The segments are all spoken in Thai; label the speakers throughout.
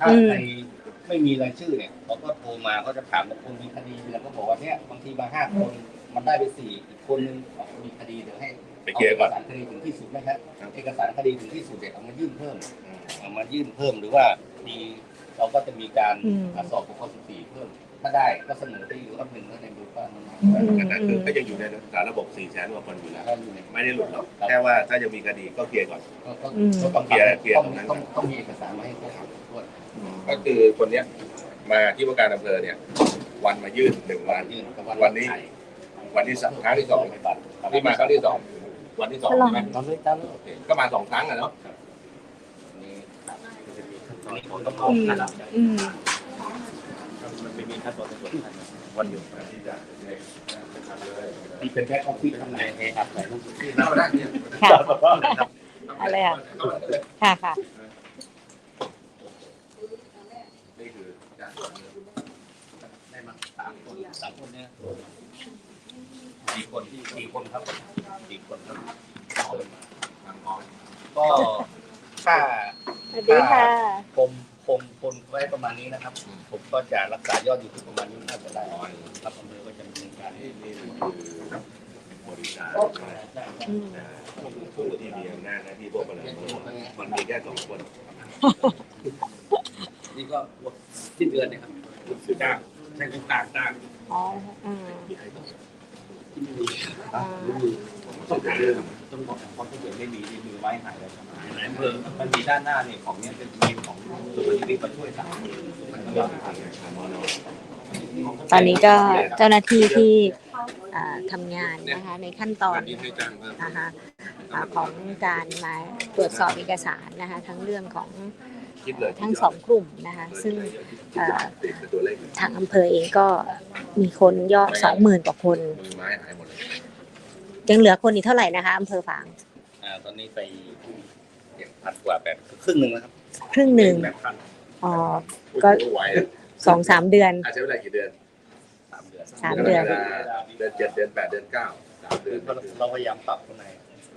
Speaker 1: ถ้า
Speaker 2: อืม
Speaker 1: ใครไม่มีรายชื่อเนี่ยเขาก็โทรมาเขาจะถามว่าคนมีคดีแล้วก็บอกว่าเนี่ยบางทีมาห้าคนมันได้ไปสี่อีกคนนึงบอกมีคดีเดี๋ยวให้
Speaker 3: ไปเคลียร์ก่อน
Speaker 1: เอกสารคดีถึงที่สุดนะครับเอกสารคดีถึงที่สุดเด็กเอามายื่นเพิ่มเอามายื่นเพิ่มหรือว่าดีเราก็จะมีการ
Speaker 2: อืม
Speaker 1: สอบปกครองสิบสี่เพิ่ม ถ้าได้ก็เสนอไปอีกรอบหนึ่งแล้วในดูว่ามัน
Speaker 2: อืม
Speaker 3: แต่คือก็ยังอยู่ในสารระบบ4แสนกว่าคนอยู่แล้ว
Speaker 1: ถ้าอยู่ใน
Speaker 3: ไม่ได้หลุดหรอกแค่ว่าถ้ายังมีคดีก็เคลียร์ก่อน
Speaker 1: ก็ก็
Speaker 2: อืม
Speaker 1: ก็ต้อง
Speaker 3: เคลียร์เคลียร์
Speaker 1: ต้อง
Speaker 3: ตรงนั้น
Speaker 1: ต้องต้องมีเอกสารมาให้ครบด้วย
Speaker 3: ก็คือคนเนี้ยมาที่ว่าการอำเภอเนี่ย วันมายื่นหนึ่งวัน
Speaker 1: ยื่นกับ
Speaker 3: วันนี้ วันที่สามครั้งที่สองที่มาครั้งที่สองวันที่สองใช่ไหม
Speaker 1: ตามเลยตามเลย
Speaker 3: โอเคก็มาสองครั้งอะเนาะ
Speaker 1: นี่จะมีขั้นตอนที่ต้องล
Speaker 2: อื
Speaker 1: ง
Speaker 2: ม
Speaker 1: นะครับ
Speaker 2: อืม
Speaker 1: มันไม่มีขั้นตอนในส่วนนั้นวันหยุดนี่เป็นแค่ออฟฟิศทำงานเองครับแต่ลูกที่
Speaker 3: น้ามาได้เนี่ย
Speaker 2: ค่ะอะไรอะค่ะค่ะ
Speaker 3: นี่คือการ
Speaker 1: ได้มาสามคนสามคนเนี่ยสี่คนที่สี่คนครับสี่คนครับ
Speaker 3: ทางของ
Speaker 1: ก็ถ้า
Speaker 2: สวัสดีค่ะ
Speaker 1: คม คมคนไว้ประมาณนี้นะครับ ผมก็จะรักษายอดอยู่ที่ประมาณนี้น่าจะได้ครับอำเภอก็จะดำเนินการ
Speaker 3: นี่นี่คือบริการ
Speaker 2: อืม
Speaker 3: ผู้ที่มีอำนาจหน้าที่พวกอะไรมันมีแค่สองคน
Speaker 1: นี่ก็สิ้นเดือนเนี่ยครับ
Speaker 3: คือจ้าง
Speaker 1: ใช้เป็นต่างต่าง
Speaker 2: อ๋ออืม
Speaker 3: ที่ให้ ต้อง
Speaker 1: ที่ไม่มีต้องการเรื่องต้องบอกความถ้าเกิดไม่มีนี่มือไม้หายแล้วหายอำเภอมันมีด้านหน้าเนี่ยของเนี้ยเป็นทีมของสุพรรณบุรีมาช่วยสามมันก็
Speaker 2: ตอนนี้ก็เจ้าหน้าที่ที่ทำงานนะคะในขั้นตอนนะคะของการมาตรวจสอบเอกสารนะคะทั้งเรื่องของ ทั้งสองกลุ่มนะคะซึ่งเอ่อ
Speaker 3: ติดตัวเลข
Speaker 2: ทางอำเภอเองก็มีคนยอดสองหมื่นกว่าคน
Speaker 3: มือไม้หายหมดเลย
Speaker 2: ยังเหลือคนอีกเท่าไหร่นะคะอำเภอฝาง
Speaker 1: อ่าตอนนี้ไปเจ็ดพันกว่าแบบครึ่งหนึ่งแล้วครับ
Speaker 2: ครึ่งหนึ่ง
Speaker 1: แบบพัน
Speaker 2: อ๋อ
Speaker 3: ก็
Speaker 2: ก็
Speaker 3: ไหว
Speaker 2: สองสามเดือน
Speaker 3: อาจจะใช้เวลากี่เดือน
Speaker 1: สามเดือน
Speaker 2: สามเดือน
Speaker 3: กรกฎาเดือนเจ็ดเดือนแปดเดือนเก้าสามเดื
Speaker 1: คืออนเราพยายามปรับคนใน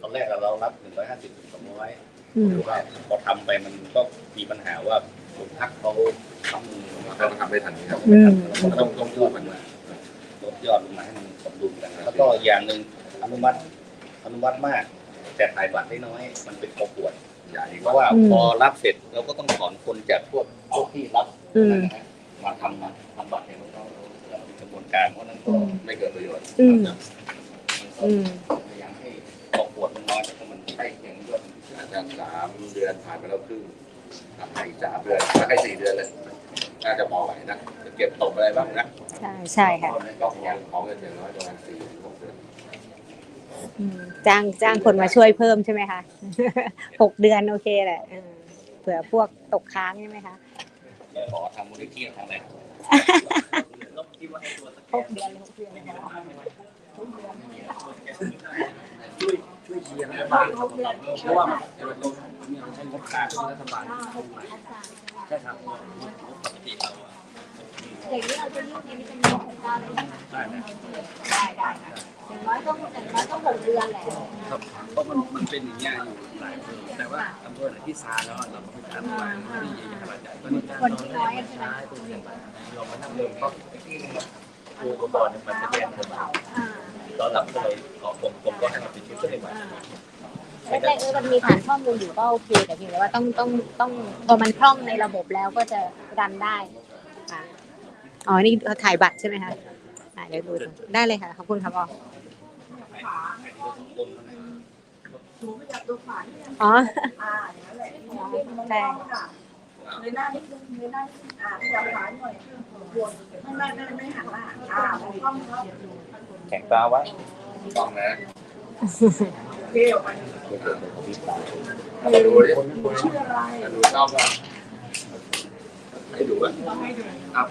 Speaker 1: ตอนแรกเรารับหนึ่งร้อยห้าสิบสองร้อย
Speaker 2: อืม
Speaker 1: หรือว่าพอทำไปมันก็มีปัญหาว่าคนพักเขาทำมือ
Speaker 3: เราต้องทำได้ทันนี้ครับ
Speaker 2: อืม
Speaker 1: เราต้องต้องยอดมันมาลดยอดลงมาให้มันสมดุลกันแล้วก็อย่างหนึ่งอนุมัติอนุมัติมาก แต่ถ่ายบัตรได้น้อย มันเป็นข้อปวด
Speaker 3: ใหญ่
Speaker 1: เพราะว่าพอรับเสร็จเราก็ต้องถอนคนจากพวกพวกที่รับ
Speaker 2: อืม
Speaker 1: นะฮะมาทำมาทำบัตรให้เราเรามีกระบวนการเพราะฉะนั้นก็
Speaker 3: ไม่เกิดประโยชน์
Speaker 2: อืม
Speaker 1: มันก็
Speaker 2: อืม
Speaker 1: พยายามให้ข้อปวดมันน้อยแต่ถ้ามันใกล้เคียงยอด มัน
Speaker 3: อาจจะสามเดือนผ่านไปแล้วครึ่งทำให้อีกสามเดือนถ้าให้สี่เดือนเลย น่าจะพอไหวนะจะเก็บตกอะไรบ้างนะ
Speaker 2: ใช่ใช่ค่ะ
Speaker 3: ก็ของของเงินอย่างน้อยประมาณสี่ถึงหกเดือน
Speaker 2: อืมจ้างจ้างคนมาช่วยเพิ่มใช่ไหมคะหกเดือนโอเคแหละเออเผื่อพวกตกค้างใช่ไหมคะ
Speaker 1: เดี๋ยวขอทำมูลนิธิทำอะไรต้องคิดว่าให้ตัวสแก
Speaker 2: ห
Speaker 1: น
Speaker 2: กเดือนหกเดือนเลยค่ะ
Speaker 1: ช่วยช่ว ยเชียร์รัฐบาลเพราะว่าเราเราใช้งบกลางของรัฐบาลใช่ครับปกติเราอ
Speaker 4: ย่างนี้เราจะยื่นอันนี้เป็นเรื่องของการเลย
Speaker 1: ได้ได้
Speaker 4: ได้อย่างน้อยต้องอย่างน้อยต้องหกเดือนแหละ
Speaker 1: ครับเพราะมันมันเป็นอย่างเงี้ยอยู่หลายอำเภอแต่ว่าอำเภอไหนที่ซาแล้วเราก็ไปทำมมาไม่ใหญ่ขนาดใหญ่ก็นี่การ
Speaker 4: คนที่น้อยใช่ไหม
Speaker 1: ใช่ตัวเองเรามาทำเรื่องก็ครูกับบอลมันจะแยกกันมา
Speaker 4: อ่
Speaker 1: ตอนหลังก็เลยขอผมผมก็ให้มาเป็นชุดช่วยมา
Speaker 4: แรกๆเออมันมีฐานข้อมูลอยู่ก็โอเคแต่เพียงแต่ว่าต้องต้องต้องพอมันคล่องในระบบแล้วก็จะรันได้ค่ะ
Speaker 2: อ๋อนี่ถ่ายบัตรใช่ไหมคะอ่าเดี๋ยวดูได้เลยค่ะขอบคุณครับอ๋ออ๋อใช่
Speaker 5: เลยหน้านิดนึงเลยหน้านิดนึงอ่าขยับขาหน่อยวนไม่ไม่ไม่ไม่หันหน้าอ่ามองกล้องครับ
Speaker 1: แข่งตาไว้
Speaker 3: ต้องนะ
Speaker 5: เกี่ยวไป
Speaker 3: ดูดิ
Speaker 5: ชื่ออะไร
Speaker 3: ดูชอบว่าให้ดูอะ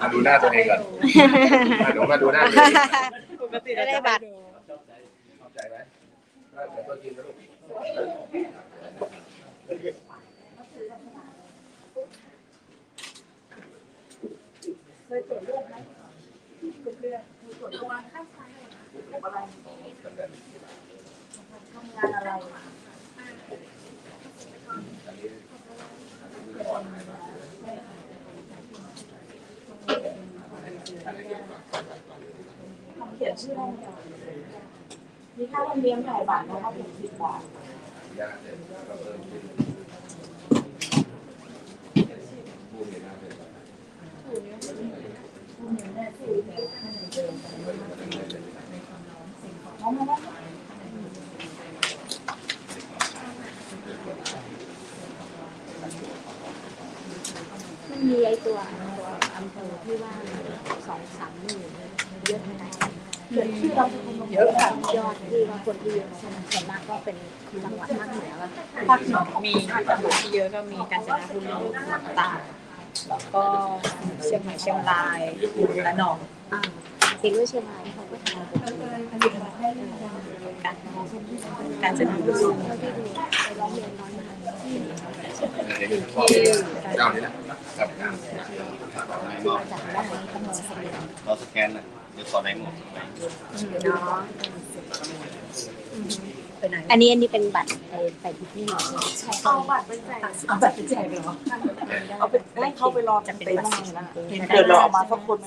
Speaker 3: มาดูหน้าตัวเองก่อนมาดูมาดูหน้าตัวเอง
Speaker 2: ไม่ได้บัตร
Speaker 3: เข้าใจไหมเดี๋ยวตัวจริงนะลูก
Speaker 5: ยตรวจเลืไหมตรวจเลือดตรวจประวัติข้างซ้ายอะไรทำงานอะไร
Speaker 3: ทำ
Speaker 5: เขียนชื่อได้ไหมีค่าธรรมเนียมหน่ายบาทนะคะถึงสิบบาท
Speaker 3: ย มันมี
Speaker 2: ไอตัวอำเภอที่ว่าสองสามหมื่นเยอะไหมคะ
Speaker 5: เขียนชื่อเรา
Speaker 2: เยอะค่ะยอดที่คนที่เยอะส่วนมากก็เป็นจังหวัดภาคเหนือ
Speaker 6: ภาคเหนือมีจังหวัดที่เยอะก็มีกาญจนบุรีตาก แล้วก็เชียงใหม่เชียงรายและนอง
Speaker 2: อ่าสิงห์ด้วยเชียงรายเขาก็ทำ
Speaker 6: กาญจนบุรี
Speaker 2: เท่าที่ดูไปร้องเรียนน้อยมาก
Speaker 3: เจ้านี่แหละครับ
Speaker 2: มาจากด้านนี้ก็มีสเรา
Speaker 7: สแกนนะเดี๋ยวขอในหมด
Speaker 2: เนาะ
Speaker 6: ไปไหน
Speaker 2: อันนี้อันนี้เป็นบัตรไปไปที่นี่ใช่
Speaker 5: เอาบัตรไปแจก
Speaker 6: เอาแบบไปแจกเหรอ
Speaker 5: เอาไปให้เขาไปรอ
Speaker 6: จะเป็น
Speaker 5: เต็น
Speaker 6: บัตร
Speaker 5: ท์
Speaker 6: สี
Speaker 5: นะ
Speaker 6: ชมพู
Speaker 5: เดี๋ยวเราเอามาสักคนไหม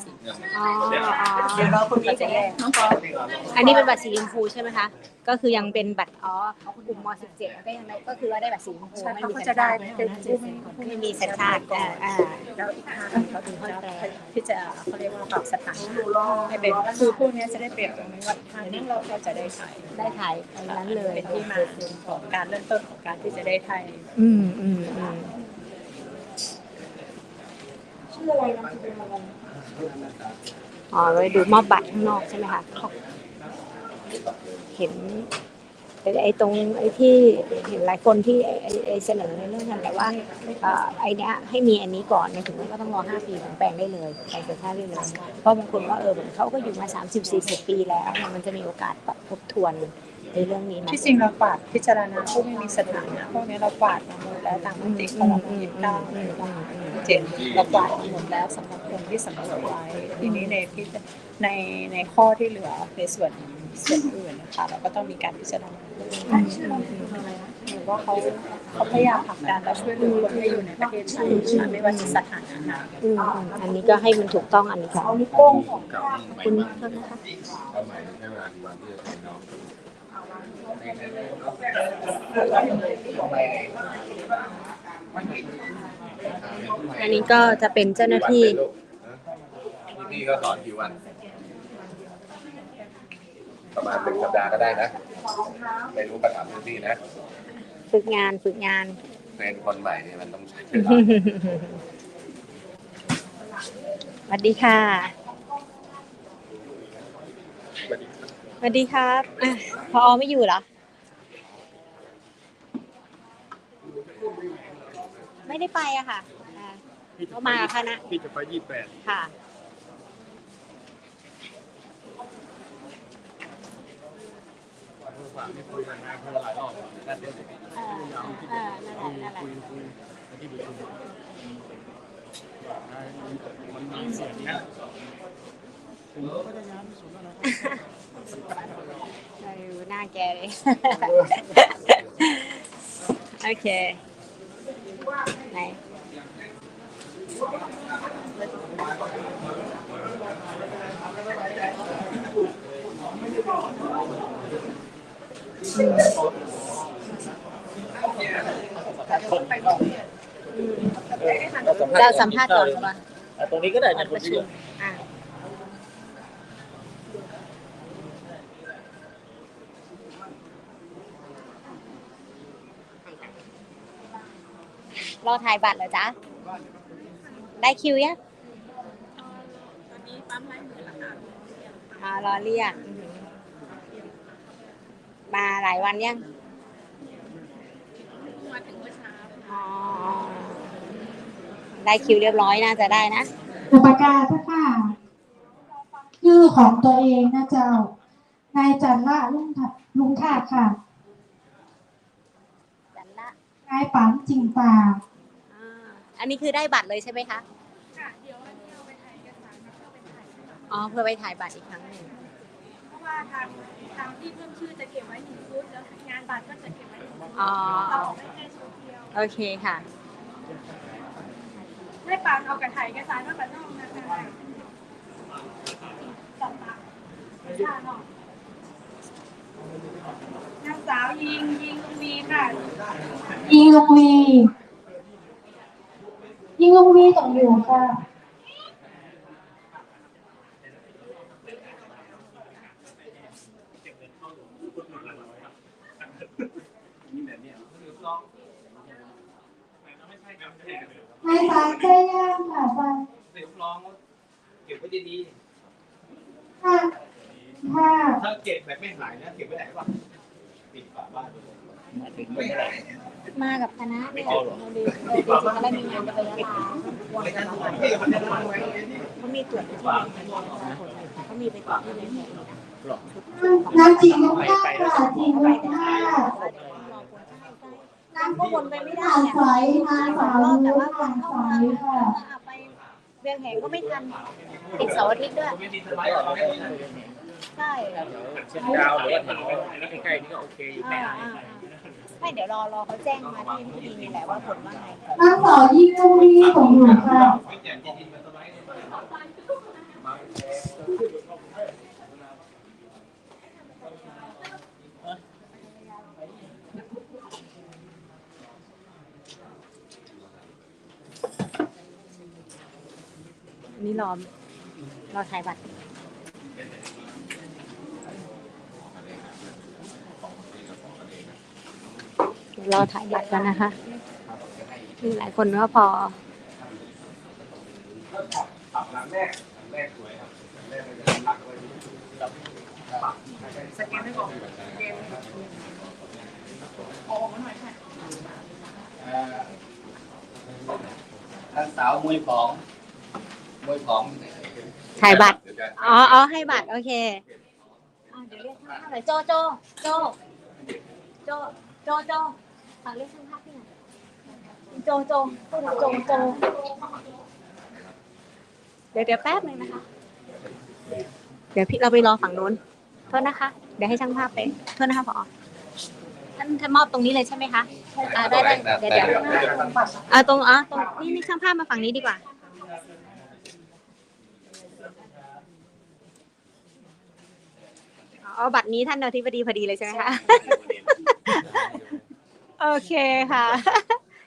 Speaker 2: อ๋ออ๋อ
Speaker 6: เดี๋ยวเราคนนี้จะแยก
Speaker 2: อันนี้เป็นบัตรสีชมพูใช่ไหมคะ ก็คือยังเป็นบัตรอ๋อกลุ่มม .17 ก็ยังได้ก็คือว่าได้บัตรสีชมพู
Speaker 6: ใช่
Speaker 2: ไม่
Speaker 6: เขา
Speaker 2: มี
Speaker 6: ก็
Speaker 2: สั
Speaker 6: จะ
Speaker 2: ญ
Speaker 6: ได้
Speaker 2: ชาติ
Speaker 6: เป็นผู้ไม่
Speaker 2: ไม่มีสัญชาติอ่าอ่า
Speaker 6: แล้วอีกทางหนึ่งเขาถึงจะที่จะเขาเรียกว่าปรับสถานะให้เป็นคือพวกนี้จะได้เปรียบตรงนี้ว่าทางนี้เราก็จะได้ไทย
Speaker 2: ได้ถ่ายอันนั้นเลย
Speaker 6: เป็นที่มาของการเริ่มต้นของการที่จะได้ไทย
Speaker 2: อืมอืมอืม
Speaker 5: ชื่ออะไรนะคืออะไร
Speaker 2: อ๋อไว้ดูมอบบัตรข้างนอกใช่ไหมคะ เห็นไอ้ไอตรงไอ้ที่เห็นหลายคนที่ไอ้เสนอในเรื่องนั้นแต่ว่าไอ้เนี้ยให้มีอันนี้ก่อนเนี่ยถึงมันก็ต้องรอห้าปีถึงแปลงได้เลยแปลงสัญชาติได้เลยเพราะบางคนว่าเออเหมือนเขาก็อยู่มาสามสิบสี่สิบปีแล้ว มันจะมีโอกาสปรับทบทวนในเรื่องนี้ไหม
Speaker 6: ที่จริงเราปาดพิจารณาผู้ไม่มีสถานะพวกนี้เราปาดมาหมดแล้วตามมติของยี่สิบเก้าเจ็ดเราปาดหมดแล้วสำหรับคนที่สำรวจไว้ทีนี้ในในในข้อที่เหลือในส่วน ส่วนอื่นนะคะเราก็ต้องมีการพิจารณาหรือว่าเขาเขาพยายามผลักดันและช่วยเหลือคนที่อยู่ในประเทศไทยไม่ว่าจะสถานะไหน
Speaker 2: อืมอันนี้ก็ให้มันถูกต้องอันนี้ค่ะ
Speaker 5: เอานิ้วโป้งของ
Speaker 3: กับ
Speaker 2: คุณนะคะ
Speaker 3: สมัยใช้เวลากี่วันที่จะเป็นน้อง
Speaker 2: อันนี้ก็จะเป็นเจ้าหน้าที่
Speaker 3: พี่ก็สอนกี่วัน ประมาณหนึ่งสัปดาห์ก็ได้นะ ไม่รู้ประถามพื้นที่นะ
Speaker 2: ฝึกงานฝึกงาน
Speaker 3: เป็นคนใหม่เนี่ยมันต้องใช้เวลา
Speaker 2: สวัสดีค่ะสวัสดีครับอะพอไม่อยู่เหรอ ไม่ได้ไปอะค่ะอ่าเขามากับคณะ
Speaker 1: พี่จะไปยี่แปด
Speaker 2: ค่ะ
Speaker 1: ฝากไม่คุยกันนะเพราะหลายรอบนัดเดี๋ยว
Speaker 2: เออเออนั่นแหละนั่นแหละ
Speaker 1: คุยคุยที่ประชุมมันมีเสียงนะผมก็จะย้ายไปสุดแล้วนะ
Speaker 2: เออหน้าแกเลยโอเคไหนไม่ได้บอก เราสัมภาษณ์ก่อนก่อน
Speaker 1: ตรงนี้ก็ได้นะคนที่
Speaker 2: อะรอถ่ายบัตรเหรอจ๊ะ ได้คิวยังอ่ารอเรียกอือหือ มาหลายวันยังอ๋อได้คิวเรียบร้อยน่าจะได้นะ
Speaker 8: อุปการเจ้าค่ะชื่อของตัวเองนะเจ้า นายจันละลุงถัดลุงทาดค่ะ
Speaker 2: จันละ
Speaker 8: นายปันจริงป่า
Speaker 2: อ่าอันนี้คือได้บัตรเลยใช่ไหมคะ
Speaker 5: ค่ะ เดี๋ยววันนี้เอาไปถ่ายเอกสารแล้วก็ไปถ่าย
Speaker 2: อ๋อ เพื่อไปถ่ายบัตรอีกครั้งหนึ่ง
Speaker 5: เพราะ ว่าทางทางที่เพิ่มชื่อจะเก็บไว้หนึ่งชุดแล้วงานบัตรก็จะเก็บไว้หนึ่งชุด
Speaker 2: อ๋อ
Speaker 5: เราออกไม่แค่ชุดเดียว
Speaker 2: โอเคค่ะ
Speaker 5: ให้ปานเอากระถ่ายเอกสารมาแบบนอกนะคะนางสาวยิงยิงลุงวีค่ะ
Speaker 8: ยิงลงวียิงลงวีตกอยู่ค่ะ นายสารใจย่างค่ะไป
Speaker 9: เดี๋ยวลองเก็บไว้ดี
Speaker 8: ค่ะค่ะ
Speaker 9: ๆถ้าเก็บแบบไม่หายนะเก็บไว้ไหนวะปิดฝาบ้านไม่หาย
Speaker 4: มากับคณะเนี่ยเราดีเราดีจริงๆแล้วมีงานจะไปยะลา
Speaker 9: ไม่งั้นไม่มันจะทำไว้นี่
Speaker 4: เขามีตรวจที่ไหนเขามีไปตรวจที่ไหน
Speaker 8: น้ำจีนกผ้าค่ะจีนกผ้า
Speaker 4: น้ำก็วนไปไม่ได้
Speaker 8: น้ำ
Speaker 4: เนี่ย
Speaker 8: ใสน้ำสาว
Speaker 4: รอบแต่
Speaker 8: รู้
Speaker 4: ว่าคน
Speaker 8: น้ำ
Speaker 4: เข้า
Speaker 8: ใส
Speaker 4: มา
Speaker 8: ค่ะ
Speaker 4: เอาไปเวียงแหงก็ไม่ทันติดเสาร์อาทิตย์ด้วย
Speaker 9: ไม่ดีสบายหรอกไม่ดี
Speaker 4: ใช่
Speaker 1: เช่นดาวหรือว่าแถวใกล้ๆนี่ก็โอเคอยู่
Speaker 4: อ่าอ่าไม่เดี๋ยวรอรอเขาแจ้งมาที่ที่นี่แหละว่าผลว่าไง
Speaker 8: น้ำสาวยิงลงวีตกอยู่ค่ะ
Speaker 9: ไม่แจกจริงๆมันสบ
Speaker 2: นี่รอรอถ่ายบัตรรอถ่ายบัตรกันนะคะมีหลายคนว่าพอ
Speaker 3: สแกนไว้
Speaker 5: สแกนไม่บอกเกมออกมาหน่อยค่ะ
Speaker 3: นางสาวมวยของ มวยของ
Speaker 2: ถ่ายบัตร
Speaker 3: เดี๋ยวจะ
Speaker 2: อ๋ออ๋อให้บัตร โอเค
Speaker 4: อ่าเดี๋ยวเรียกช่างภาพหน่อยโจโจโจโจโจโจฝากเรียกช่างภาพพี่หน่อยโจโจพูดถึงโจโจเดี๋ยวเดี๋ยวแป๊บหนึงนะคะ เดี๋ยวพี่เราไปรอฝั่งนู้นโทษนะคะ เดี๋ยวให้ช่างภาพไปโทษนะคะพอท่านท่านมอบตรงนี้เลยใช่ไหมคะอ่าได้ได้เดี๋ยวเดี๋ยวอ่าตรงอ่าตรงนี่นี่ช่างภาพมาฝั่งนี้ดีกว่า อ๋อบัตรนี้ท่านอธิบดีพอดีเลยใช่ไหมคะโอเคค่ะ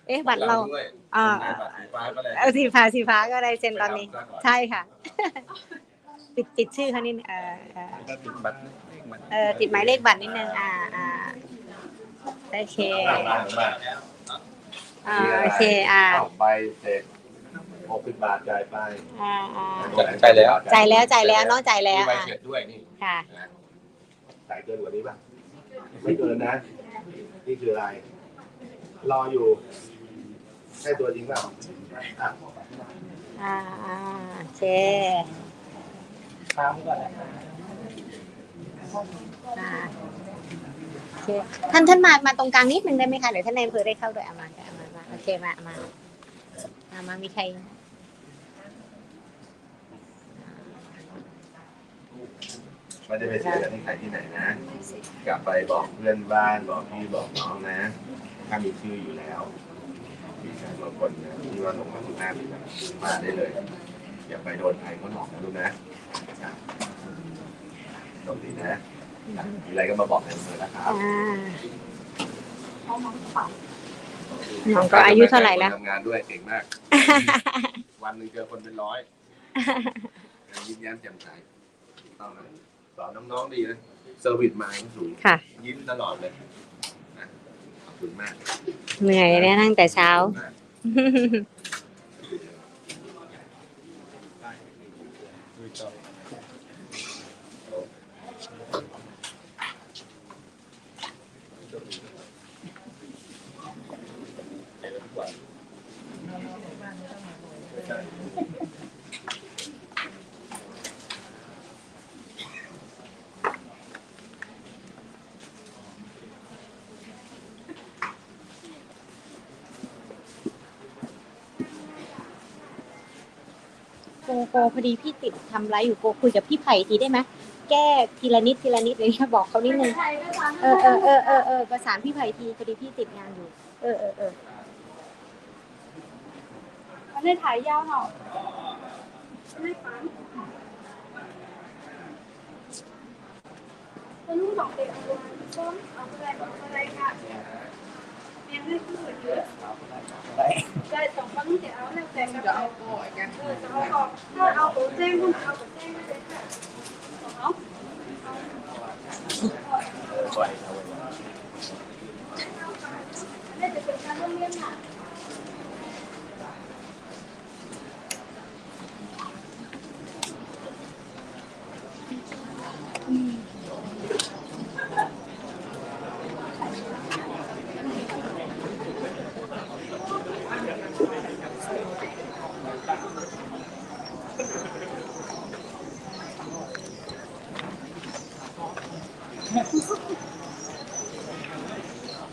Speaker 4: เอ๊ะบัตรเรา
Speaker 3: ด้วย
Speaker 2: อ่า
Speaker 3: สีฟ้าก็เลย
Speaker 2: เอาสีฟ้าสีฟ้าก็ได้เซ็นตอนนี้ ใช่ค่ะ ติดติดชื่อเขานี่เออเออ
Speaker 1: ก็ติดบัตรมัน
Speaker 2: เออติดหมายเลขบัตรนิดนึงอ่าอ่าโอเค
Speaker 3: มามา
Speaker 2: อ่าโอเคอ่า
Speaker 3: เอาไปเสร็จหกสิบบาทจ่ายไป
Speaker 2: อ่าอ่า
Speaker 3: จ่ายแล้ว
Speaker 2: จ่ายแล้วจ่ายแล้วน้องจ่ายแล้ว
Speaker 3: มีใบ
Speaker 2: อ่า
Speaker 3: เสร็จด้วยนี่
Speaker 2: ค่ะ
Speaker 3: นะจ่ายเกินกว่านี้ป่ะไม่เกินนะ นี่คืออะไร รออยู่ใช่ตัวจริงเปล่าอะ
Speaker 2: อ่าอ่าเค
Speaker 1: ค้างก่อนนะ
Speaker 2: อ่าโอเคท่านท่านมามาตรงกลางนิดนึงได้ไหมคะเดี๋ยวท่านนายอำเภอได้เข้าด้วยเอามาเอามามาโอเคมามาเอามามีใคร
Speaker 3: ไม่ได้ไปเสียกับที่ใครที่ไหนนะ กลับไปบอกเพื่อนบ้านบอกพี่บอกน้องนะ ถ้ามีชื่ออยู่แล้วมีใครบางคนนะที่ว่าลงมาทุกหน้ามาได้เลย อย่าไปโดนใครเขาหลอกนะลูกนะโชคดีนะมีอะไรก็มาบอกในอำเภอนะครับ
Speaker 2: อ่าน้องก็อายุเท่าไหร่แล้ว
Speaker 3: ทำงานด้วยเก่งมาก วันหนึ่งเจอคนเป็นร้อยยิ้มแย้มแจ่มใสต้องนะ สอนน้องๆดีนะเซอร์วิสมาสูง
Speaker 2: ค่ะ
Speaker 3: ยิ้มตลอดเลยนะขอบคุณมาก
Speaker 2: เหนื่อยเนี่ยนั่งแต่เช้า
Speaker 3: ขอบคุณมาก
Speaker 2: โกพอดีพี่ติดทำไลฟ์อยู่โกคุยกับพี่ไผ่ทีได้ไหมแก้ทีละนิดทีละนิดเลยบอกเขานิดนึงเออเออเออเออเออประสานพี่ไผ่ทีพอดีพี่ติดงานอยู่ เออเออเออ
Speaker 5: มันได้ถ่ายยาวหรอยไม่ฝันเป็นลูกสองเด็ก เรียนได้คือเยอะได้สองคนเดี๋ยวเอาแล้วแต่จะเอาโกยกันเออจะเอาออกถ้าเอาโกแจ้งคุณเอาโกแจ้งเลยค่ะเนาะ ได้จะเป็นการเรื่องเรื่องค่ะ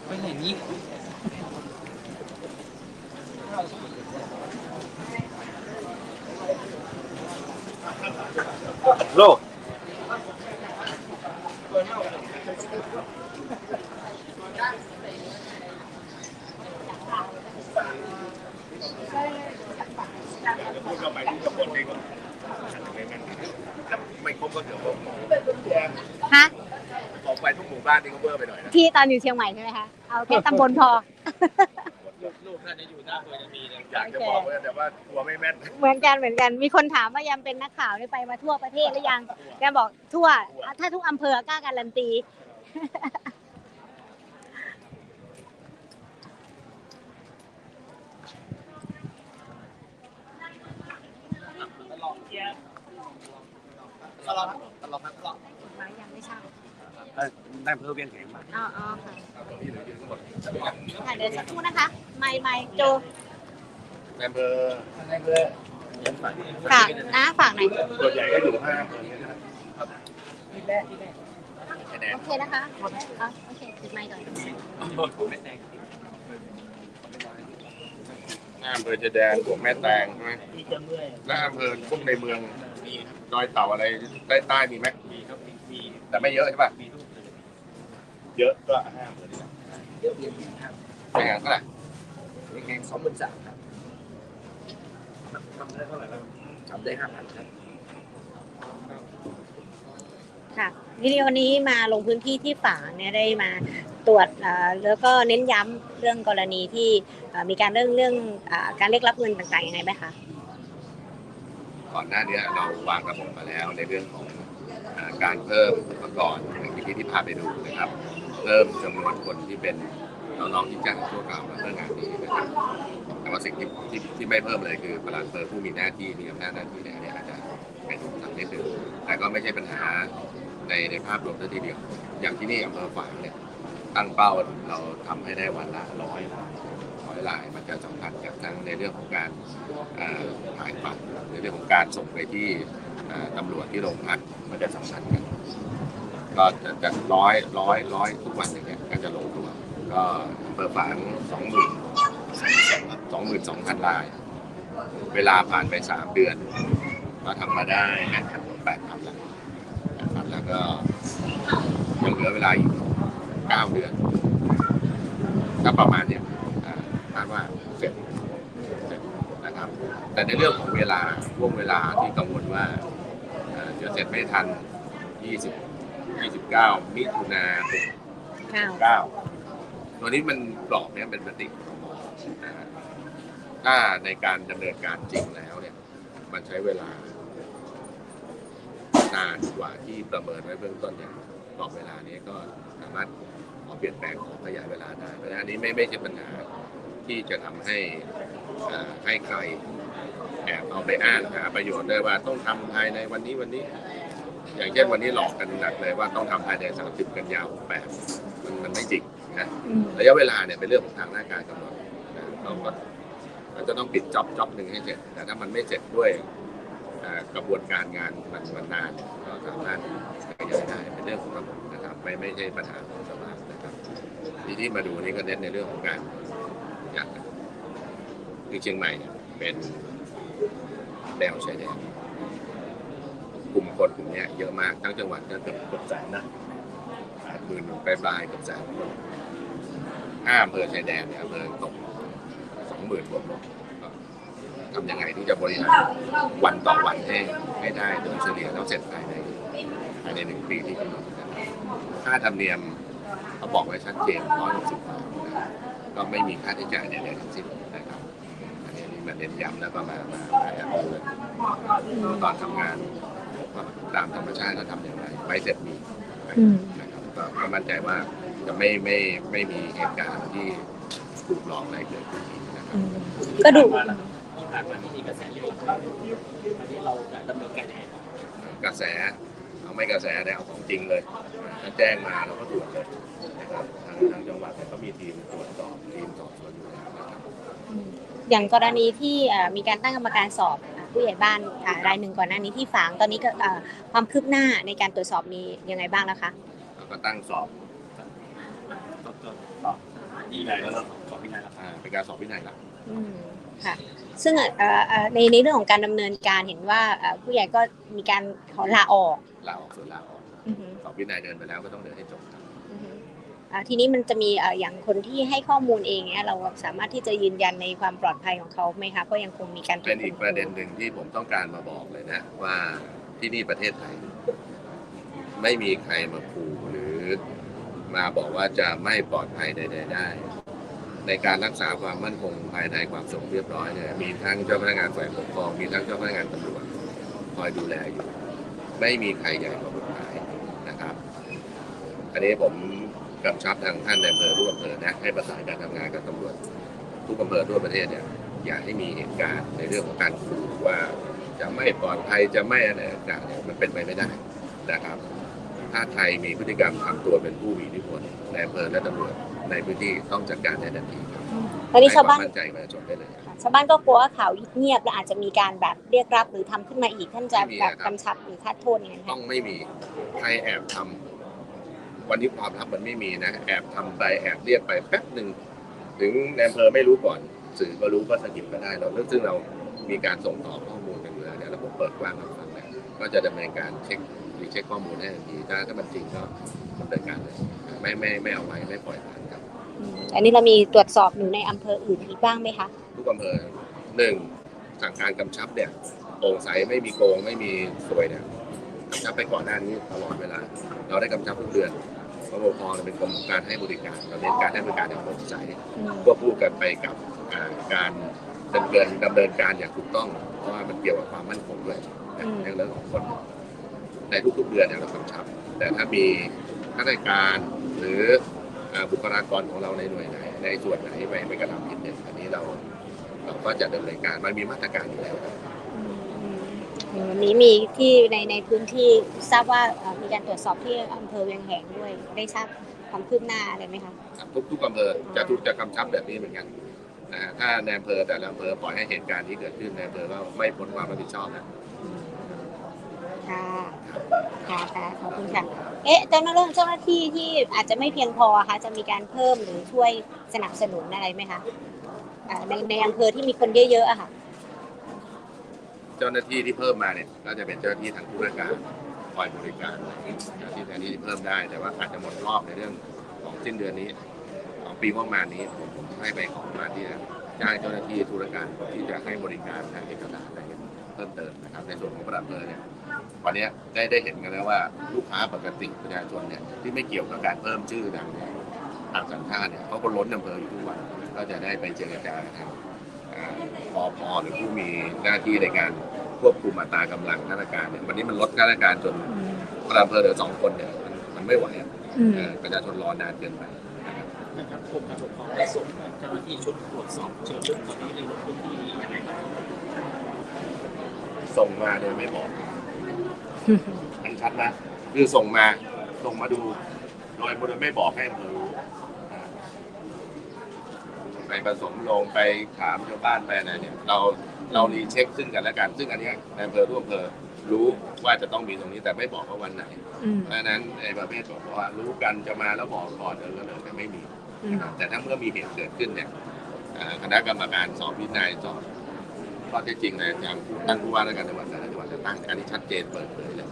Speaker 1: ไปไหนนี่
Speaker 3: โลก
Speaker 9: พูดเราไปที่ตำบลเองก็ไม่ครบก็เดี๋ยวผม
Speaker 2: ฮะ
Speaker 9: ออกไปทุกหมู่บ้านนี่ก็เบอร์ไปหน่อยนะ
Speaker 2: ที่ตอนอยู่เชียงใหม่ใช่ไหมคะ เอาแค่ตำบลพอ
Speaker 1: ลูกท่านจะอยู่หน้าเบอร์จะมีเลย
Speaker 9: อยากจะบอกว่าแต่ว่ากลัวไม่แม่น
Speaker 2: เหมือนกันเหมือนกัน มีคนถามว่ายามเป็นนักข่าวได้ไปมาทั่วประเทศหรือยังแกบอกทั่ว ถ้าทุกอำเภอกล้าการันตี
Speaker 1: ตลอดตลอดตลอดตลอด
Speaker 2: ยังไม่ทราบ
Speaker 1: ได้เพิ่มเวียนแข็งมา
Speaker 2: อ๋ออ๋อค่ะค่ะเดี๋ยวสักครู่นะคะ ไม่ไม่โจ
Speaker 3: ในอำเภอ
Speaker 1: ได้เพิ่ม
Speaker 2: ฝากนะฝากหน่อย
Speaker 3: ส่วนใหญ่ก็อยู่ห้าอำเภอนี้นะครับ
Speaker 2: โอเคนะคะอ๋อโอเคติดไมค์ก่อน
Speaker 1: ไม่แตก
Speaker 3: หน้าอำเภอจะแดนบวกแม่แตงใช่ไหม
Speaker 1: มีจะเมื่อย
Speaker 3: และอำเภอพวกในเมือง
Speaker 1: มีครับ
Speaker 3: ดอยเต่าอะไรใต้ใต้มีไหม
Speaker 1: มีครับมีมี
Speaker 3: แต่ไม่เยอะใช่ป่ะ
Speaker 1: มีทุก เลย
Speaker 3: เยอะก็ห้าอำเภอนี้แหละ
Speaker 1: เยอะเวียนแข็งครับ
Speaker 3: ไม่แข่งเท่าไหร่
Speaker 1: เวียนแข็งสองหมื่นสามครับทำได้เท่าไหร่แล้วทำได้ห้าพันครับ
Speaker 2: ค่ะวิดีโอนี้มาลงพื้นที่ที่ฝางเนี่ยได้มาตรวจเอ่อแล้วก็เน้นย้ำเรื่องกรณีที่เอ่อมีการเรื่องเรื่องอ่าการเรียกรับเงินต่างๆยังไงไหมคะ
Speaker 3: ก่อนหน้านี้เราวางระบบมาแล้วในเรื่องของอ่าการเพิ่มเมื่อก่อนอย่างที่ที่พาไปดูนะครับ เพิ่มจำนวนคนที่เป็นน้องๆที่จ้างชั่วคราวมาเพื่องานนี้นะครับแต่ว่าสิ่งที่ที่ที่ไม่เพิ่มเลยคือประหลัดอำเภอผู้มีหน้าที่มีอำนาจหน้าที่เนี่ยอาจจะเป็นอุปสรรคนิดนึงแต่ก็ไม่ใช่ปัญหาในในภาพรวมซะทีเดียว อย่างที่นี่อำเภอฝางเนี่ยตั้งเป้าเราทำให้ได้วันละร้อยร้อยลายมันจะสำคัญกับทั้งในเรื่องของการถ่ายบัตรในเรื่องของการส่งไปที่ตำรวจที่โรงพักมันจะสำคัญกัน ก็จะจะร้อยร้อยร้อยทุกวันอย่างเงี้ยก็จะลงตัว ก็อำเภอฝางสองหมื่นสองหมื่นสองพันลาย เวลาผ่านไปสามเดือน ก็ทำมาได้แปดพันแปดพันแล้วแปดพันแล้วก็ยังเหลือเวลาอีกเก้าเดือนก็ประมาณเนี้ยคาดว่าเสร็จเสร็จนะครับ แต่ในเรื่องของเวลาช่วงเวลาที่กังวลว่าเอ่อจะเสร็จไม่ทัน20 29 มิถุนา
Speaker 2: ข้าว
Speaker 3: 69ตัวนี้มันกรอบเนี่ยเป็นปฏิกนะฮะถ้าในการดำเนินการจริงแล้วเนี่ย มันใช้เวลานานกว่าที่ประเมินไว้เบื้องต้นเนี่ยกรอบเวลานี้ก็สามารถขอเปลี่ยนแปลงขอขยายเวลาได้เพราะฉะนั้นอันนี้ไม่ไม่ใช่ปัญหาที่จะทำให้ให้ใครแอบเอาไปอ้างหาประโยชน์ได้ว่าต้องทำภายในวันนี้วันนี้ อย่างเช่นวันนี้หลอกกันหนักเลยว่าต้องทำภายใน 30 กันยาว8มันมันไม่จริงนะระยะเวลาเนี่ยเป็นเรื่องของทางหน้าการกำหนดนะเราก็เราจะต้องปิดจ็อบจ็อบหนึ่งให้เสร็จ แต่ถ้ามันไม่เสร็จด้วยเอ่อกระบวนการงานมันมันนานก็สามารถขยายได้เป็นเรื่องของระบบนะครับไม่ไม่ใช่ปัญหาของชาวบ้านนะครับที่ที่มาดูนี่ก็เน้นในเรื่องของการอย่างที่เชียงใหม่เนี่ยเป็นแนวชายแดน กลุ่มคนกลุ่มเนี้ยเยอะมากทั้งจังหวัดก็เกือบเกือบแสนนะแปดหมื่นปลายปลายเกือบแสนห้าอำเภอชายแดนเนี่ยอำเภอตกสองหมื่นคนก็ทำยังไงที่จะบริหารวันต่อวันให้ให้ได้โดยเฉลี่ยแล้วเสร็จภายในภายในหนึ่งปีที่กำหนดนะครับค่าธรรมเนียมเขาบอกไว้ชัดเจนร้อยหกสิบบาทนะก็ไม่มีค่าใช้จ่ายใดๆทั้งสิ้นนะครับอันนี้นี่มาเน้นย้ำแล้วก็มามาแอบดูตอนทำงาน ว่าตามธรรมชาติเราทำอย่างไรไปเสร็จมี
Speaker 4: อืม
Speaker 3: นะครับก็ก็มั่นใจว่าจะไม่ไม่ไม่มีเหตุการณ์ที่ถูกหลอกอะไรเกิดขึ้นอีกนะครับ
Speaker 4: อืมก็ดู
Speaker 1: ที่ผ่านมาที่มีกระแสเรื่องอันนี้เราจะดำเนินการยังไงต่อก
Speaker 3: ระแสเอาไม่กระแสได้เอาของจริงเลยถ้าแจ้งมาเราก็ตรวจเลยนะครับทางทางจังหวัดเนี่ยก็มีทีมตรวจสอบทีมสอบสวนอยู่แล้วนะครับ
Speaker 2: อย่างกรณีที่เอ่อมีการตั้งกรรมการสอบอะ ผู้ใหญ่บ้านรายหนึ่งก่อนหน้านี้ที่ฝางตอนนี้ก็ความคืบหน้าในการตรวจสอบมียังไงบ้างแล้วคะ
Speaker 3: ก็ตั้งสอบ
Speaker 1: ตอบตอบดีเลยแล้วขอพิจารณา
Speaker 3: อ่าเป็นการสอบวินัยหลัก
Speaker 2: อืมค่ะซึ่งในในเรื่องของการดำเนินการเห็นว่าผู้ใหญ่ก็มีการขอลาออก
Speaker 3: ลาออกส่วนลาออกสอบวินัยเดินไปแล้วก็ต้องเดินให้จบครับ
Speaker 2: ทีนี้มันจะมีเอ่ออย่างคนที่ให้ข้อมูลเองเนี่ยเราสามารถที่จะยืนยันในความปลอดภัยของเขาไหมคะเพราะยังคงมีการถู
Speaker 3: เป็นอีก
Speaker 2: ข่ม
Speaker 3: ประเด็นหนึ่งที่ผมต้องการมาบอกเลยนะว่าที่นี่ประเทศไทย ไม่มีใครมาขู่หรือมาบอกว่าจะไม่ปลอดภัยใดๆได้ ในการรักษาความมั่นคงภายในความสงบเรียบร้อยเนี่ยมีทั้งเจ้าพนักงานฝ่ายปกครองมีทั้งเจ้าพนักงานตำรวจคอยดูแลอยู่ ไม่มีใครใหญ่กว่ากฎหมายนะครับ อันนี้ผม กำชับทางท่านในอำเภอทุกอำเภอนะให้ประสานการทำงานกับตำรวจทุกอำเภอทั่วประเทศเนี่ยอย่าให้มีเหตุการณ์ในเรื่องของการขู่ว่าจะไม่ปลอดภัยจะไม่อะไรต่างๆเนี่ยมันเป็นไปไม่ได้นะครับ ถ้าไทยมีพฤติกรรมทำตัวเป็นผู้มีอิทธิพลในอำเภอและตำรวจในพื้นที่ต้องจัดการในทันทีครับ
Speaker 2: ตอนนี้ชาวบ้าน
Speaker 3: ให้ควมมั่นใจประชาชนได้เลยครับ
Speaker 2: ชาวบ้านก็กลัวว่าข่าวเงียบแล้วอาจจะมีการแบบเรียกรับหรือทำขึ้นมาอีกท่านจะ
Speaker 3: ไม่มี
Speaker 2: แบบ
Speaker 3: ครับ
Speaker 2: กำชับหรือคาดโทษยังไงไหม
Speaker 3: ต้องไม่มีใครแอบทำ วันนี้ความลับมันไม่มีนะ แอบทำไปแอบเรียกไปแป๊บหนึ่งถึงในอำเภอไม่รู้ก่อน สื่อก็รู้ก็สกิปก็ได้เราซึ่งเรามีการส่งต่อข้อมูลกันอยู่แล้วเนี่ยระบบเปิดกว้างรับฟังแล้วก็จะดำเนินการเช็ครีเช็คข้อมูลให้ทันทีถ้าถ้ามันจริงก็ดำเนินการเลยไม่ไม่ไม่เอาไว้ไม่ปล่อยผ่านครับ
Speaker 2: อืมอันนี้เรามีตรวจสอบอยู่ในอำเภออื่นอีกบ้างไหมคะ
Speaker 3: ทุกอำเภอหนึ่งสั่งการกำชับเนี่ยโปร่งใสไม่มีโกงไม่มีสวยเนี่ยกำชับไปก่อนหน้านี้ตลอดเวลา เราได้กำชับทุกเดือน ปปพเราเป็นกรมการให้บริการเราเน้นการให้บริการอย่างโปร่งใส
Speaker 2: อืม
Speaker 3: ควบคู่กันไปกับอ่าการดำเนินดำเนินการอย่างถูกต้อง เพราะว่ามันเกี่ยวกับความมั่นคงด้วยนะในเรื่องของคนในทุกๆเดือนเนี่ยเรากำชับ แต่ถ้ามีข้าราชการหรืออ่าบุคลากรของเราในหน่วยไหนในส่วนไหนไม่ไม่กระทำผิดเนี่ยอันนี้เราเราก็จะดำเนินการมันมีมาตรการอยู่แล้วครับ
Speaker 2: อืมอืมวันนี้มีที่ในในพื้นที่ทราบว่าเอ่อ มีการตรวจสอบที่อำเภอเวียงแหงด้วย ได้ทราบความคืบหน้าอะไรไหมคะ
Speaker 3: ครับทุกทุกอำเภอจะทุกจะกำชับแบบนี้เหมือนกันนะฮะถ้าในอำเภอแต่ละอำเภอปล่อยให้เหตุการณ์นี้เกิดขึ้นในอำเภอก็ไม่พ้นความรับผิดชอบนะ
Speaker 2: ค่ะ ค่ะค่ะขอบคุณค่ะ เอ๊ะเจ้าหน้าที่เจ้าหน้าที่ที่อาจจะไม่เพียงพอค่ะ จะมีการเพิ่มหรือช่วยสนับสนุนอะไรไหมคะอ่าในในอำเภอที่มีคนเยอะๆอะค่ะ
Speaker 3: เจ้าหน้าที่ที่เพิ่มมาเนี่ยก็จะเป็นเจ้าหน้าที่ทางธุรการ คอยบริการเจ้าหน้าที่ทางนี้เพิ่มได้ แต่ว่าอาจจะหมดรอบในเรื่องของสิ้นเดือนนี้ของปีงบประมาณนี้ผมให้ไปของมาที่จ้างเจ้าหน้าที่ธุรการที่จะให้บริการทางเอกสารอะไรเพิ่มเติมนะครับ ในส่วนของประอำเภอเนี่ยวันนี้ได้ได้เห็นกันแล้วว่าลูกค้าปกติประชาชนเนี่ยที่ไม่เกี่ยวกับการเพิ่มชื่อทางทางสัญชาติเนี่ยเขาก็ล้นอำเภออยู่ทุกวัน ก็จะได้ไปเจรจาทางอ่าปอพหรือผู้มีหน้าที่ในการ ควบคุมอัตรากำลังข้าราชการเนี่ยวันนี้มันลดข้าราชการจนประอำเภอเหลือสองคนเนี่ยมันมันไม่ไหวอะ
Speaker 4: อืม
Speaker 3: เออประชาชนรอนานเกินไปนะครับ
Speaker 1: นะครับกรมการปกครองได้ส่งเจ้าหน้าที่ชุดตรวจสอบเชิงลึกตอนนี้ในลงพื้นที่ยังไงครับ
Speaker 3: ส่งมาโดยไม่บอกมันชัดนะคือส่งมาส่งมาดู โดยโดยไม่บอกให้อำเภอรู้อ่า ไปผสมลงไปถามชาวบ้านไปอะไรเนี่ย เราเรารีเช็คซึ่งกันและกัน ซึ่งอันเนี้ยในอำเภอทุกอำเภอรู้ว่าจะต้องมีตรงนี้แต่ไม่บอกว่าวันไหน
Speaker 4: อืม
Speaker 3: เพราะฉะนั้นไอ้ประเภทบอกว่ารู้กันจะมาแล้วบอกก่อนเดินก็เดินแต่ไม่มี
Speaker 4: อืม
Speaker 3: นะครับแต่ถ้าเมื่อมีเหตุเกิดขึ้นเนี่ยอ่าคณะกรรมการสอบวินัยสอบข้อเท็จจริงเลยอย่างท่านผู้ว่าราชการจังหวัดแต่ละจังหวัดจะตั้งอันนี้ชัดเจนเปิดเผยเลย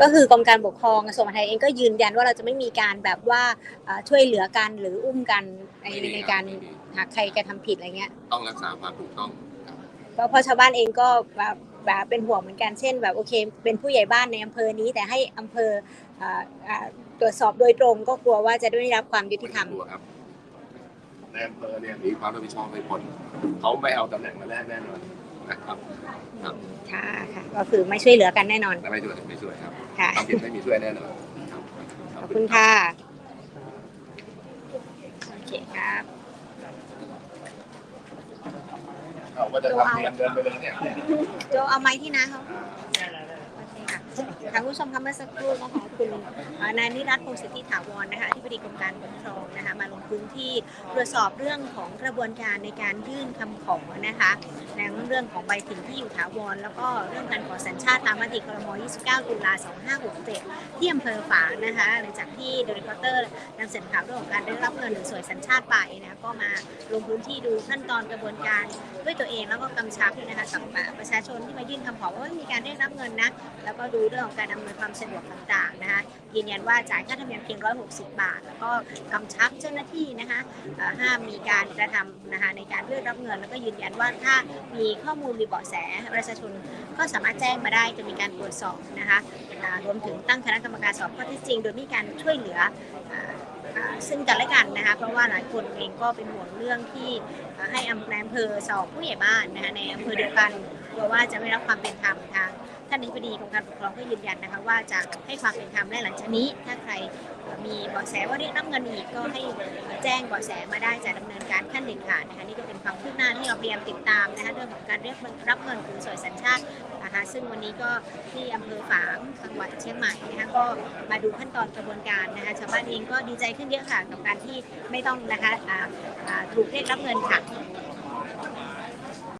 Speaker 2: ก็คือกรมการปกครองกระทรวงมหาดไทยเองก็ยืนยันว่าเราจะไม่มีการแบบว่าเอ่อช่วยเหลือกันหรืออุ้มกันใน
Speaker 3: ไม่มี
Speaker 2: ใน
Speaker 3: ครับ
Speaker 2: การ
Speaker 3: ไม่มี
Speaker 2: หากใครกระทำผิดอะไรเงี้ย
Speaker 3: ต้องรักษาความถูกต้องครับ
Speaker 2: ก็เพราะชาวบ้านเองก็แบบแบบเป็นห่วงเหมือนกันเช่น แบบโอเค เป็นผู้ใหญ่บ้านในอำเภอนี้แต่ให้อำเภออ่าอ่าตรวจสอบโดยตรงก็กลัวว่าจะได้รับความยุติธรรม
Speaker 3: ตัวครับในอำเภอเนี่ยมีความรับผิดชอบให้ผลเขาไม่เอาตำแหน่งมาแลกแน่นอนนะครับ
Speaker 2: ค่ะค่ะก็คือไม่ช่วยเหลือกันแน่นอน
Speaker 3: แต่ไม่ช่วยไม่ช่วยครับ
Speaker 2: ค่ะ
Speaker 3: ความผิดไม่มีช่วยแน่นอนครับ
Speaker 2: ขอบคุณค่ะโอเคครับ
Speaker 3: เราก็จะทำเรียนเดินไปเลยเนี่ย
Speaker 2: โจเอาไม้ที่น้าเขาโอเค่ะทางผู้ชมคะเมื่อสักครู่นะคะคุณนายนิรัตน์พงศิทธิถาวรนะคะอธิบดีกรมการปกครองนะคะมาลงพื้นที่ตรวจสอบเรื่องของกระบวนการในการยื่นคำขอนะคะทั้งเรื่องของใบถิ่นที่อยู่ถาวร แล้วก็เรื่องการขอสัญชาติตามมติครม29 ตุลา 2567ที่อำเภอฝางนะคะหลังจากที่โดยรีพอร์เตอร์นำเสนอข่าวเรื่องของการได้รับเงินหรือสวยสัญชาติไปนะก็มาลงพื้นที่ดูขั้นตอนกระบวนการด้วยตัวเองแล้วก็กำชับนะคะกับประชาชนที่มายื่นคำขอว่ามีการได้รับเงินนะแล้วก็ดูเรื่องของการอำนวยความสะดวกต่างๆนะคะยืนยันว่าจ่ายค่าธรรมเนียมเพียง 160 บาท แล้วก็กำชับเจ้าหน้าที่นะคะห้ามมีการกระทำนะคะในการเรียกรับเงิน แล้วก็ยืนยันว่าถ้ามีข้อมูลมีเบาะแสประชาชนก็สามารถแจ้งมาได้จะมีการตรวจสอบนะคะรวมถึงตั้งคณะกรรมการสอบข้อเท็จจริง โดยมีการช่วยเหลืออซึ่งกันและกันนะคะเพราะว่าหลายคนเองก็เป็นห่วงเรื่องที่ให้อำในอำเภอสอบผู้ใหญ่บ้านนะคะในอำเภอเดียวกันกลัวว่าจะไม่รับความเป็นธรรมทาง ท่านอธิบดีกรมการปกครองก็ยืนยันนะคะว่าจะให้ความเป็นธรรมและหลังจากนี้ ถ้าใครมีเบาะแสว่าเรียกรับเงินอีกก็ให้แจ้งเบาะแสมาได้จะดำเนินการขั้นเด็ดขาดนะคะนี่ก็เป็นความคืบหน้าที่เราพยายามติดตามนะคะเรื่องของการเรียกรับเงินคืนสวยสัญชาตินะคะซึ่งวันนี้ก็ที่อำเภอฝางจังหวัดเชียงใหม่นะคะก็มาดูขั้นตอนกระบวนการนะคะชาวบ้านเองก็ดีใจขึ้นเยอะค่ะกับการที่ไม่ต้องนะคะถูกเรียกรับเงินค่ะ